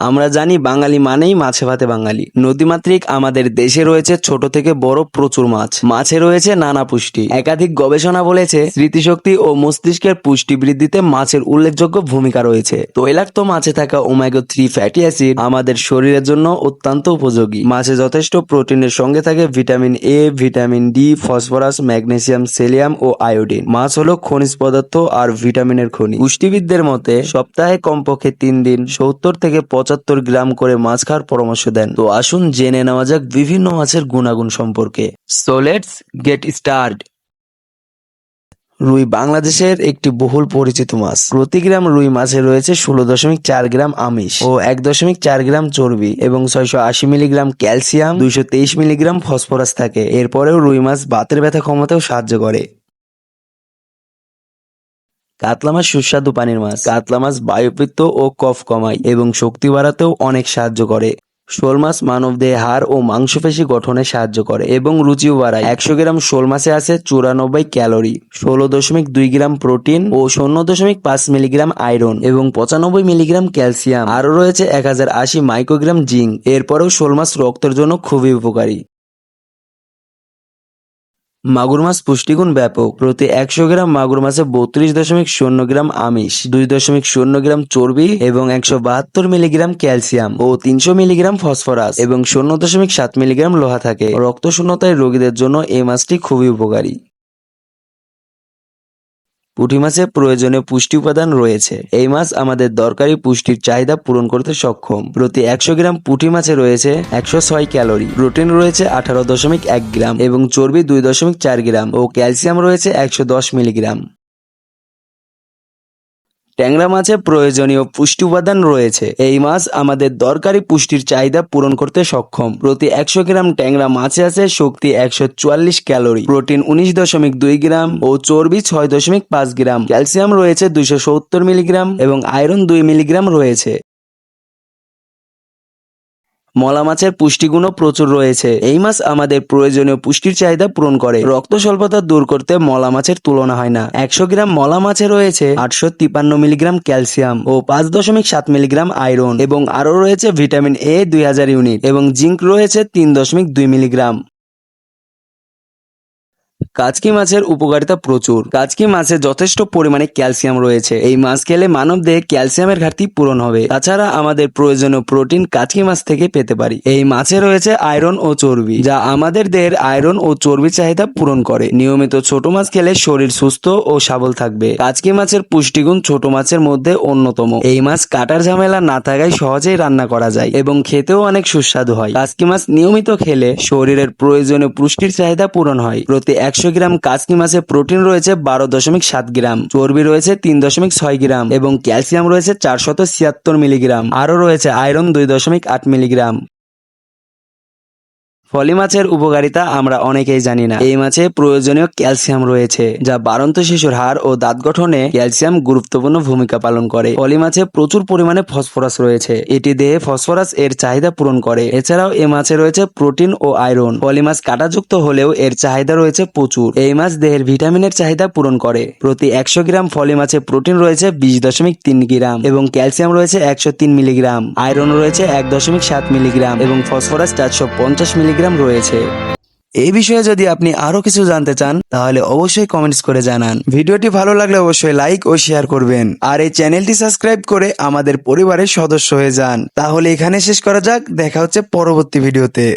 আমরা জানি বাঙালি মানেই মাছে ভাতে বাঙালি। নদীমাতৃক আমাদের দেশে রয়েছে ছোট থেকে বড় প্রচুর মাছ। মাছে রয়েছে নানা পুষ্টি। একাধিক গবেষণা বলেছে স্মৃতিশক্তি ও মস্তিষ্কের পুষ্টি বৃদ্ধিতে মাছের উল্লেখযোগ্য ভূমিকা রয়েছে। তৈলাক্ত মাছে থাকা ওমেগা থ্রি ফ্যাটি অ্যাসিড আমাদের শরীরের জন্য অত্যন্ত উপযোগী। মাছে যথেষ্ট প্রোটিনের সঙ্গে থাকে vitamin A vitamin D phosphorus, magnesium, selenium O iodine. মাছ হলো খনিজ পদার্থ আর ভিটামিনের খনি। পুষ্টিবিদদের মতে সপ্তাহে কমপক্ষে তিন দিন, সত্তর থেকে পঁচাত্তর গ্রাম করে মাছ খাওয়ার পরামর্শ দেন। তো আসুন জেনে নেওয়া যাক বিভিন্ন মাছের গুণাগুণ সম্পর্কে। সো লেটস গেট স্টার্ট রুই বাংলাদেশের একটি বহুল পরিচিত মাছ। প্রতি গ্রাম রুই মাছে রয়েছে ষোলো দশমিক চার গ্রাম আমিষ ও এক দশমিক চার গ্রাম চর্বি এবং ছয়শো আশি মিলিগ্রাম ক্যালসিয়াম দুইশো তেইশ মিলিগ্রাম ফসফরাস থাকে। এরপরেও রুই মাছ বাতের ব্যথা কমাতেও সাহায্য করে। কাতলা মাছ সুস্বাদু পানির মাছ। কাতলা মাছ বায়ুপিত্ত ও কফ কমায় এবং শক্তি বাড়াতেও অনেক সাহায্য করে। শোল মাছ মানব দেহে হাড় ও মাংসপেশি গঠনে সাহায্য করে এবং রুচিও বাড়ায়। একশো গ্রাম শোল মাছে আছে চুরানব্বই ক্যালোরি, ষোলো দশমিক দুই গ্রাম প্রোটিন ও শূন্য দশমিক পাঁচ মিলিগ্রাম আয়রন এবং পঁচানব্বই মিলিগ্রাম ক্যালসিয়াম। আরও রয়েছে এক হাজার আশি মাইক্রোগ্রাম জিঙ্ক। এরপরেও শোল মাছ রক্তের জন্য খুবই উপকারী। মাগুর মাছ পুষ্টিগুণ ব্যাপক। প্রতি একশো গ্রাম মাগুর মাছে বত্রিশ দশমিক শূন্য গ্রাম আমিষ, দুই দশমিক শূন্য গ্রাম চর্বি এবং একশো বাহাত্তর মিলিগ্রাম ক্যালসিয়াম ও তিনশো মিলিগ্রাম ফসফরাস এবং শূন্য দশমিক সাত মিলিগ্রাম লোহা থাকে। রক্ত শূন্যতায় রোগীদের জন্য এই মাছটি খুবই উপকারী। পুঁটি মাছে প্রয়োজনীয় পুষ্টি উপাদান রয়েছে। এই মাছ আমাদের দরকারি পুষ্টির চাহিদা পূরণ করতে সক্ষম। প্রতি একশো গ্রাম পুঁটি মাছে রয়েছে একশো ছয় ক্যালোরি। প্রোটিন রয়েছে আঠারো দশমিক এক গ্রাম এবং চর্বি দুই দশমিক চার গ্রাম ও ক্যালসিয়াম রয়েছে একশো দশ মিলিগ্রাম। ট্যাংরা মাছে প্রয়োজনীয় পুষ্টি উপাদান রয়েছে। এই মাছ আমাদের দরকারি পুষ্টির চাহিদা পূরণ করতে সক্ষম। প্রতি একশো গ্রাম ট্যাংরা মাছে আছে শক্তি একশো চুয়াল্লিশ ক্যালোরি। প্রোটিন উনিশ দশমিক দুই গ্রাম ও চর্বি ছয় দশমিক পাঁচ গ্রাম। ক্যালসিয়াম রয়েছে দুশো সত্তর মিলিগ্রাম এবং আয়রন দুই মিলিগ্রাম রয়েছে। মলা মাছের পুষ্টিগুণও প্রচুর রয়েছে। এই মাছ আমাদের প্রয়োজনীয় পুষ্টির চাহিদা পূরণ করে। রক্ত স্বল্পতা দূর করতে মলা মাছের তুলনা হয় না। একশো গ্রাম মলা মাছে রয়েছে আটশো তিপান্ন মিলিগ্রাম ক্যালসিয়াম ও পাঁচ দশমিক সাত মিলিগ্রাম আয়রন এবং আরও রয়েছে ভিটামিন এ দুই হাজার ইউনিট এবং জিঙ্ক রয়েছে তিন দশমিক দুই মিলিগ্রাম। কাচকি মাছের উপকারিতা প্রচুর। কাচকি মাছে যথেষ্ট পরিমাণে ক্যালসিয়াম রয়েছে। এই মাছ খেলে মানব দেহে ক্যালসিয়ামের ঘাটতি পূরণ হবে। তাছাড়া আমাদের প্রয়োজনীয় প্রোটিন কাচকি মাছ থেকে পেতে পারি। এই মাছে রয়েছে আয়রন ও চর্বি, যা আমাদের দেহের আয়রন ও চর্বি চাহিদা পূরণ করে। নিয়মিত ছোট মাছ খেলে শরীর সুস্থ ও সবল থাকবে। কাচকি মাছের পুষ্টিগুণ ছোট মাছের মধ্যে অন্যতম। এই মাছ কাটার ঝামেলা না থাকায় সহজেই রান্না করা যায় এবং খেতেও অনেক সুস্বাদু হয়। কাচকি মাছ নিয়মিত খেলে শরীরের প্রয়োজনীয় পুষ্টির চাহিদা পূরণ হয়। প্রতি একশো গ্রাম কাচকি মাছে প্রোটিন রয়েছে বারো দশমিক সাত গ্রাম, চর্বি রয়েছে তিন দশমিক ছয় গ্রাম এবং ক্যালসিয়াম রয়েছে চারশত ছিয়াত্তর মিলিগ্রাম, আরও রয়েছে আয়রন দুই দশমিক আট মিলিগ্রাম। ফলি মাছের উপকারিতা আমরা অনেকেই জানি না। এই মাছে প্রয়োজনীয় ক্যালসিয়াম রয়েছে, যা বাড়ন্ত শিশুর হাড় ও দাঁত গঠনে ক্যালসিয়াম গুরুত্বপূর্ণ ভূমিকা পালন করে। ফলি মাছে প্রচুর পরিমাণে ফসফরাস রয়েছে, এটি দেহে ফসফরাস এর চাহিদা পূরণ করে। এছাড়াও এ মাছে রয়েছে প্রোটিন ও আয়রন। ফলি মাছ কাঁটাযুক্ত হলেও এর চাহিদা রয়েছে প্রচুর। এই মাছ দেহের ভিটামিনের চাহিদা পূরণ করে। প্রতি একশো গ্রাম ফলি মাছে প্রোটিন রয়েছে বিশ দশমিক তিন গ্রাম এবং ক্যালসিয়াম রয়েছে একশো তিন মিলিগ্রাম। আয়রন রয়েছে এক দশমিক সাত মিলিগ্রাম এবং ফসফরাস চারশো পঞ্চাশ মিলিগ্রাম। রয়েছে। এই বিষয়ে যদি আপনি আরও কিছু জানতে চান, তাহলে অবশ্যই কমেন্টস করে জানান। ভিডিওটি ভালো লাগলে অবশ্যই লাইক ও শেয়ার করবেন। আর এই চ্যানেলটি সাবস্ক্রাইব করে আমাদের পরিবারের সদস্য হয়ে যান। তাহলে এখানে শেষ করা যাক। দেখা হচ্ছে পরবর্তী ভিডিওতে।